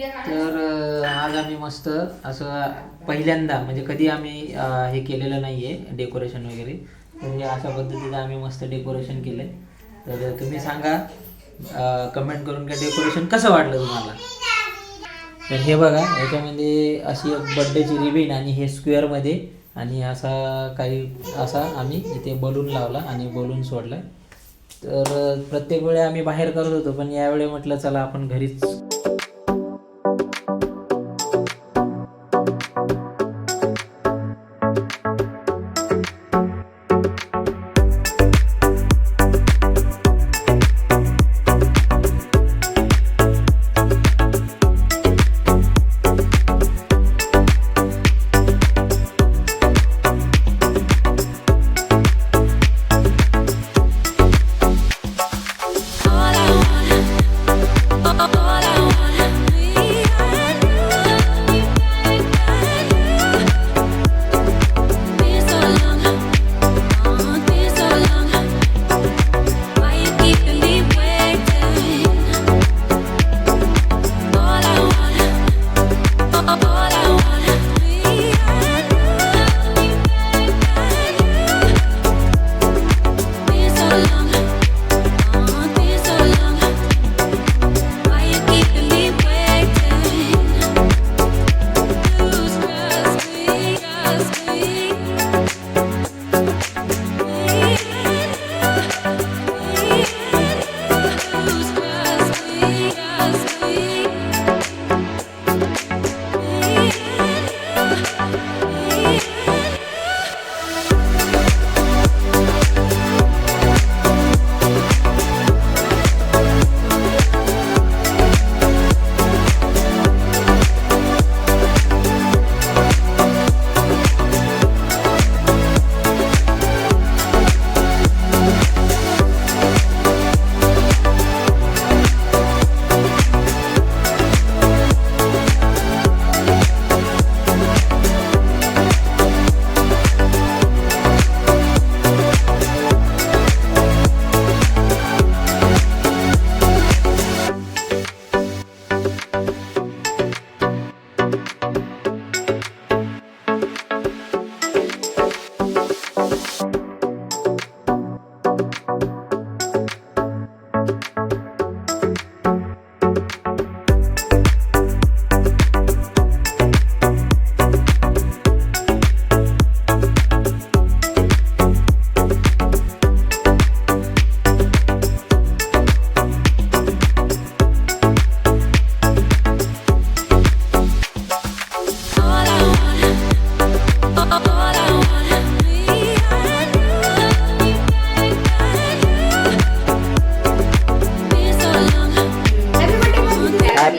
तर आज आम्ही मस्त असं पहिल्यांदा म्हणजे कधी आम्ही हे केलेलं नाही आहे डेकोरेशन वगैरे तर हे अशा पद्धतीने आम्ही मस्त डेकोरेशन केलं तर तुम्ही सांगा कमेंट करून का डेकोरेशन कसं वाटलं तुम्हाला? तर हे बघा याच्यामध्ये अशी एक बड्डेची रिबीन आणि हे स्क्वेअरमध्ये आणि असा काही असा आम्ही इथे बलून लावला आणि बलून सोडला तर प्रत्येक वेळी आम्ही बाहेर करत होतो पण यावेळी म्हटलं चला आपण घरीच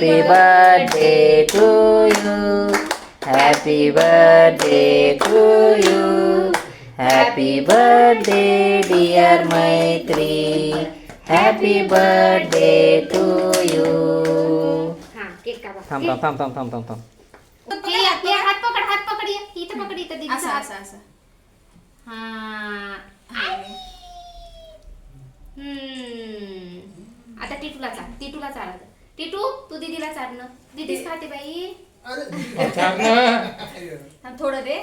happy birthday to you happy birthday to you happy birthday dear Maitri happy birthday to you हा थांब थांब थांब थांब थांब थांब. थांब हात पकड हात पकड ये. इथं पकड इथं दीदीचा असं. असं असं. हा हम्म. आता टिटूला चाल टिटूला चाल टिटू तू दीदीला ना दीदीच खाते बाई. थांब, थोडं दे.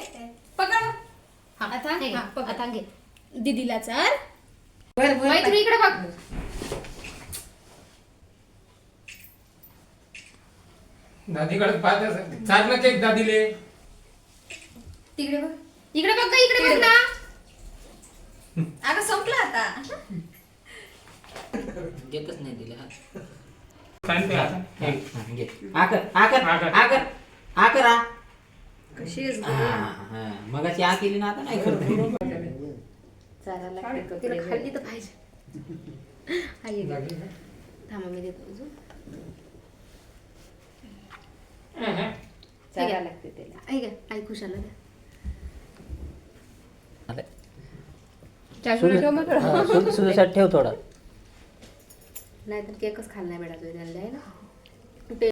पकड. हा, आता? हे घे. दीदीला चाल मैत्री इकडे बघ. दादीकडे पाहत असेल. केक दादीले. तिकडे बघ. इकडे बघ इकडे बघ ना. अगं संपलं आता. घेतच नाही दिले हात सांगते आता. हा, घे. आकर आकर आकर. आकर आकर आ. कशी आहेस हा, हा. मगाची आ केली ना आता नाही करत. चालायला लागते तिला खाल्ली तर पाहिजे. हा. थांबा मी देतो अजून. चालायला लागते त्याला. ऐक आई खुशाला द्या. सुधीसाठी ठेव थोडा. नाहीतर केकच खायला नाही भेटायचं त्यांना आहे ना?